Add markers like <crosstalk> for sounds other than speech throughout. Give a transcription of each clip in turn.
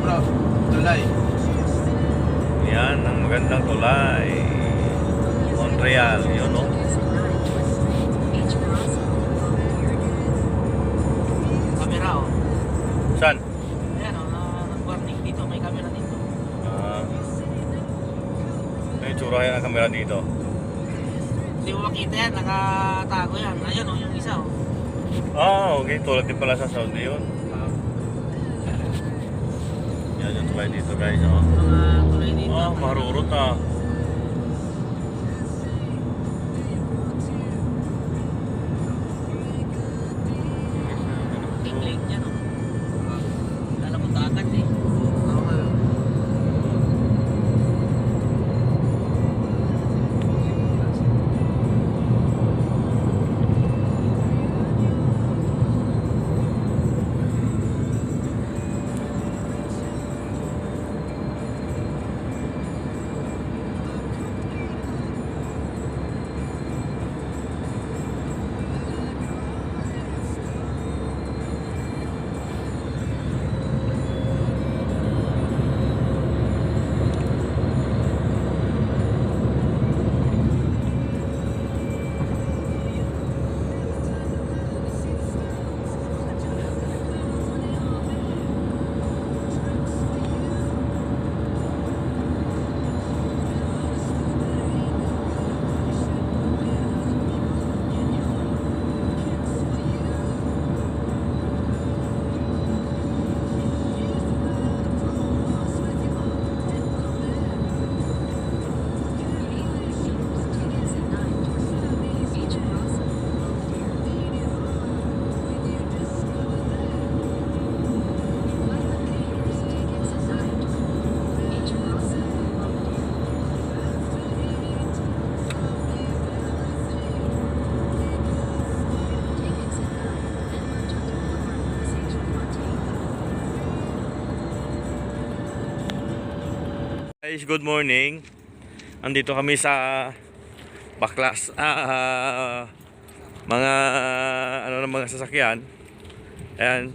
bro. Tulay. Yan, ang magandang tulay. Montreal, yun no? Camera oh. Saan? Ayan oh, na nag-warning dito. May camera dito. Ah. may tsura yan ang kamera dito. Hindi mo makita yan. Nakatago yan. Ayan oh, yung isa oh. Ah, okay. Tulad din pala sa Saudi yun. Yan yung tulay dito guys. Oh. Mga tulay dito. Ah, marurot ah. Tingling yan oh. Alam mo dagat eh. Guys, good morning. Andito kami sa Baklas. Ah, mga ano ng mga sasakyan. Ayan.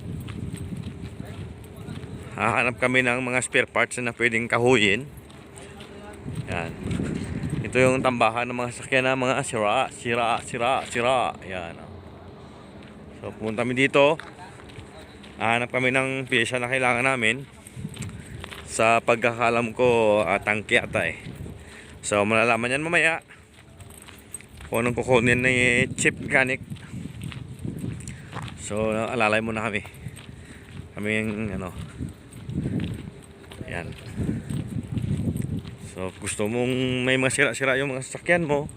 Hahanap kami ng mga spare parts na pwedeng kahuyin. Ayan. Ito yung tambahan ng mga sasakyan na mga sira, sira, sira, sira. Ayan. So, pumunta kami dito. Hahanap kami ng pyesa na kailangan namin sa pagkakalam ko uh, tangke ata eh. So malalaman yan mamaya kung anong kukunin ni chip mechanic so alalay muna kami. Kami yung ano yan. So gusto mong may mga sira-sira yung mga sasakyan mo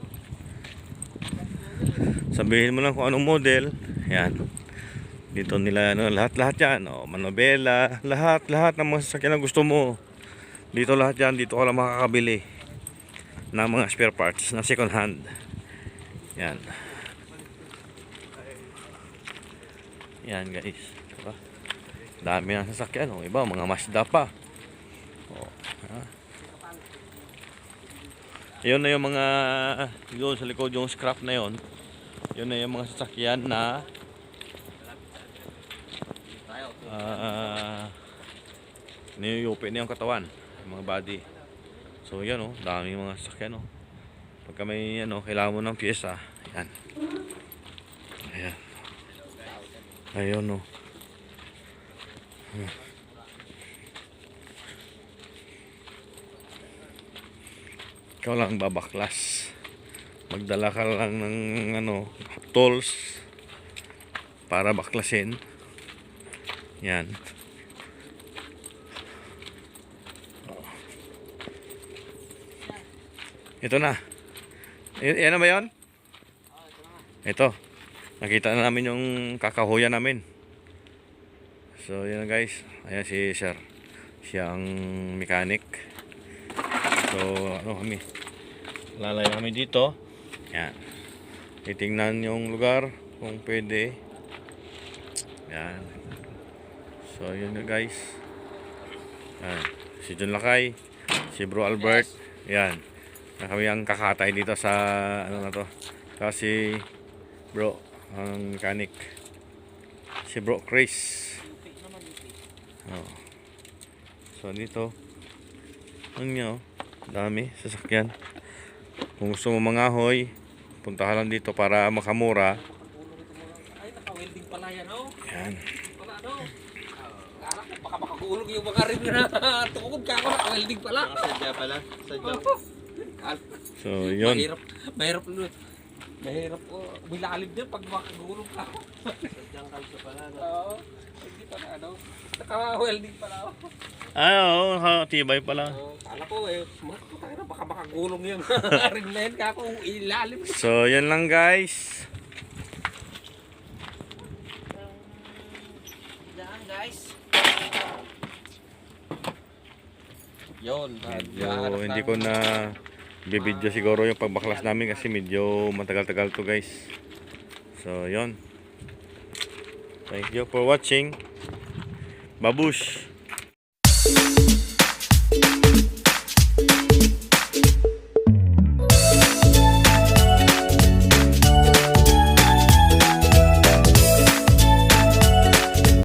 sabihin mo lang kung anong model. Yan dito nila ano, lahat-lahat yan. Oh, manobela, lahat-lahat ng mga sasakyan na gusto mo. Dito lahat yan, dito ka lang makakabili ng mga spare parts na second hand. Yan. Yan guys. Diba? Dami ng sasakyan. Oh. Iba, mga Mazda pa. Oh, ha? Yun na yung mga yun sa likod yung scrap na yon. Yun na yung mga sasakyan na ah niyuyupi na yung katawan mga body. So yan oh dami mga sasakyan oh. Pagka may ano kailangan mo ng pyesa yan. Ayan. Ayun oh. Hmm. ikaw lang babaklas. Magdala ka lang ng ano tools para baklasin yan. Ito na. Yan na ba yun? Ito. Nakita na namin yung kakahuyan namin. So, yan guys. Ayan si sir. Siya ang mechanic. So, ano kami. Lalay kami dito. Yan. Titingnan yung lugar kung pwede. Yan. So, yun na guys. Yan. Si John Lakay. Si Bro Albert. Yan. Na kami ang kakatay dito sa ano na to. Kasi bro, ang mechanic. Si Bro Chris. Oh. So dito, ano nyo, dami, sasakyan. Kung gusto mo mangahoy, puntahan lang dito para makamura. Ay, naka-welding pala yan, oh. Yan. Ano. Ko makagulog yung mga rim na tukod ka ako, naka-welding pala. Sadya pala. Sadya. So yun. Mahirap, mahirap nun. Mahirap ko. May lalim din pag makagulog ka. Sadyang kalso pala. No? Oo. Hindi pala, ano. Naka-welding pala ako. Ay, oo, tibay pala. Oh, kala ko eh, mak, tayo <laughs> na, baka makagulong yung rim na yan ka ako ilalim. So, yan lang guys. Yun. Medyo hindi ko na bibidyo siguro yung pagbaklas namin kasi medyo matagal-tagal to guys. So, yon. Thank you for watching. Babush.